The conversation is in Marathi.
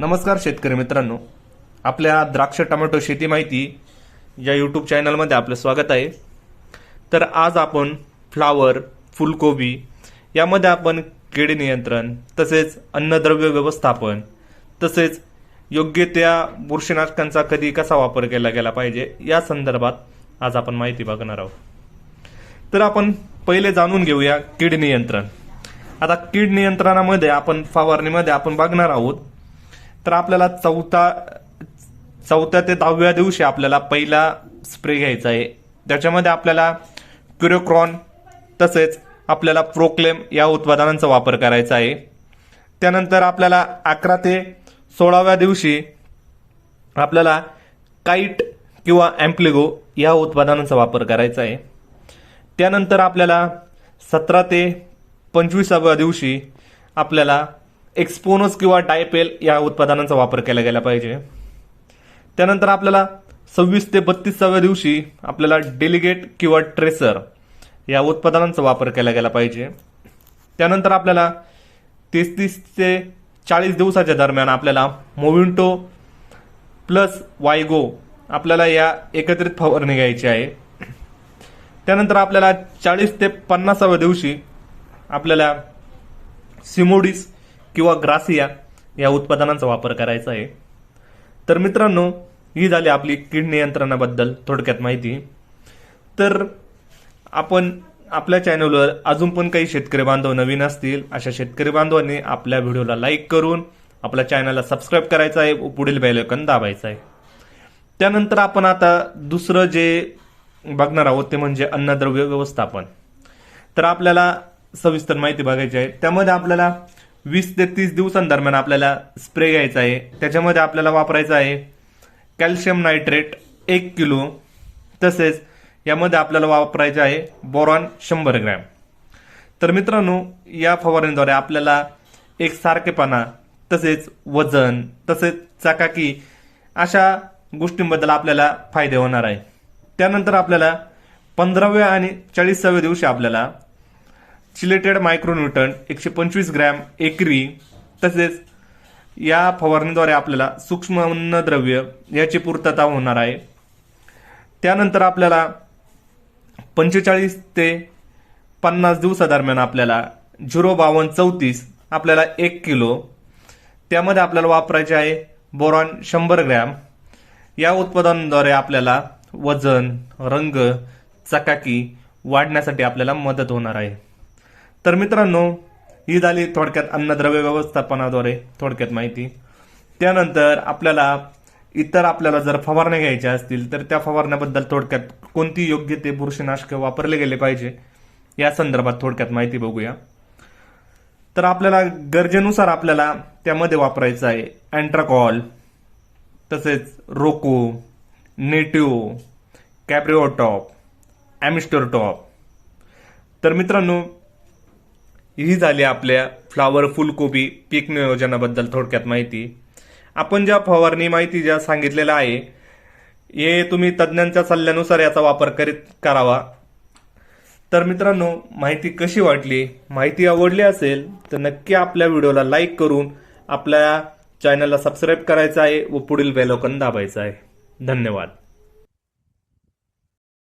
नमस्कार शेतकरी मित्रांनो. आपल्या द्राक्ष टोमॅटो शेती माहिती या यूट्यूब चॅनलमध्ये आपलं स्वागत आहे. तर आज आपण फ्लावर फुलकोबी यामध्ये आपण कीड नियंत्रण तसेच अन्नद्रव्य व्यवस्थापन तसेच योग्य त्या बुरशीनाशकांचा कधी कसा वापर केला गेला पाहिजे या संदर्भात आज आपण माहिती बघणार आहोत. तर आपण पहिले जाणून घेऊया कीड नियंत्रण. आता कीड नियंत्रणामध्ये आपण फवारणीमध्ये आपण बघणार आहोत तर आपल्याला चौथा चौथ्या ते दहाव्या दिवशी आपल्याला पहिला स्प्रे घ्यायचा आहे. त्याच्यामध्ये आपल्याला क्युरोक्रॉन तसेच आपल्याला प्रोक्लेम या उत्पादनांचा वापर करायचा आहे. त्यानंतर आपल्याला अकरा ते सोळाव्या दिवशी आपल्याला काईट किंवा ॲम्प्लिगो या उत्पादनांचा वापर करायचा आहे. त्यानंतर आपल्याला सतरा ते पंचवीसाव्या दिवशी आपल्याला एक्सपोनस किंवा डायपेल या उत्पादनांचा वापर केला गेला पाहिजे. त्यानंतर आपल्याला सव्वीस ते बत्तीसाव्या दिवशी आपल्याला डेलिगेट किंवा ट्रेसर या उत्पादनांचा वापर केला गेला पाहिजे. त्यानंतर आपल्याला तेहतीस ते चाळीस दिवसाच्या दरम्यान आपल्याला मोविंटो प्लस वायगो आपल्याला या एकत्रित फवारणी घ्यायची आहे. त्यानंतर आपल्याला चाळीस ते पन्नासाव्या दिवशी आपल्याला सिमोडिस किंवा ग्रासिया या उत्पादनांचा वापर करायचा आहे. तर मित्रांनो ही झाली आपली कीड नियंत्रणाबद्दल थोडक्यात माहिती. तर आपण आपल्या चॅनलवर अजून पण काही शेतकरी बांधव नवीन असतील अशा शेतकरी बांधवांनी आपल्या व्हिडिओला लाईक करून आपल्या चॅनलला सबस्क्राईब करायचं आहे व पुढील बेलकन दाबायचं आहे. त्यानंतर आपण आता दुसरं जे बघणार आहोत ते म्हणजे अन्नद्रव्य व्यवस्थापन. तर आपल्याला सविस्तर माहिती बघायची आहे. त्यामध्ये आपल्याला वीस ते तीस दिवसांदरम्यान आपल्याला स्प्रे घ्यायचा आहे. त्याच्यामध्ये आपल्याला वापरायचं आहे कॅल्शियम नायट्रेट एक किलो. तसेच यामध्ये आपल्याला वापरायचे आहे बोरॉन शंभर ग्रॅम. तर मित्रांनो या फवारणीद्वारे आपल्याला एक सारखेपणा तसेच वजन तसेच चकाकी अशा गोष्टींबद्दल आपल्याला फायदे होणार आहे. त्यानंतर आपल्याला पंधराव्या आणि चाळीसाव्या दिवशी आपल्याला चिलेटेड मायक्रोन्यूटन एकशे पंचवीस ग्रॅम एकरी तसेच या फवारणीद्वारे आपल्याला सूक्ष्म अन्नद्रव्य याची पूर्तता होणार आहे. त्यानंतर आपल्याला पंचेचाळीस ते पन्नास दिवसादरम्यान आपल्याला झिरो बावन्न चौतीस आपल्याला एक किलो त्यामध्ये आपल्याला वापरायचे आहे बोरॉन शंभर ग्रॅम. या उत्पादनाद्वारे आपल्याला वजन रंग चकाकी वाढण्यासाठी आपल्याला मदत होणार आहे. तर मित्रांनो ही झाली थोडक्यात अन्नद्रव्य व्यवस्थापनाद्वारे थोडक्यात माहिती. त्यानंतर आपल्याला इतर आपल्याला जर फवारण्या घ्यायच्या असतील तर त्या फवारण्याबद्दल थोडक्यात कोणती योग्य ते बुरशीनाशक वापरले गेले पाहिजे या संदर्भात थोडक्यात माहिती बघूया. तर आपल्याला गरजेनुसार आपल्याला त्यामध्ये वापरायचं आहे अँट्राकॉल तसेच रोको नेटिओ कॅप्रिओटॉप ॲमिस्टरटॉप. तर मित्रांनो ही झाली आपल्या फ्लावर फुलकोबी पीक नियोजनाबद्दल थोडक्यात माहिती. आपण ज्या फवारणी माहिती ज्या सांगितलेल्या आहे हे तुम्ही तज्ज्ञांच्या सल्ल्यानुसार याचा वापर करीत करावा. तर मित्रांनो माहिती कशी वाटली? माहिती आवडली असेल तर नक्की आपल्या व्हिडिओला लाईक करून आपल्या चॅनलला सबस्क्राईब करायचं आहे व पुढील बेलोकन दाबायचं आहे. धन्यवाद.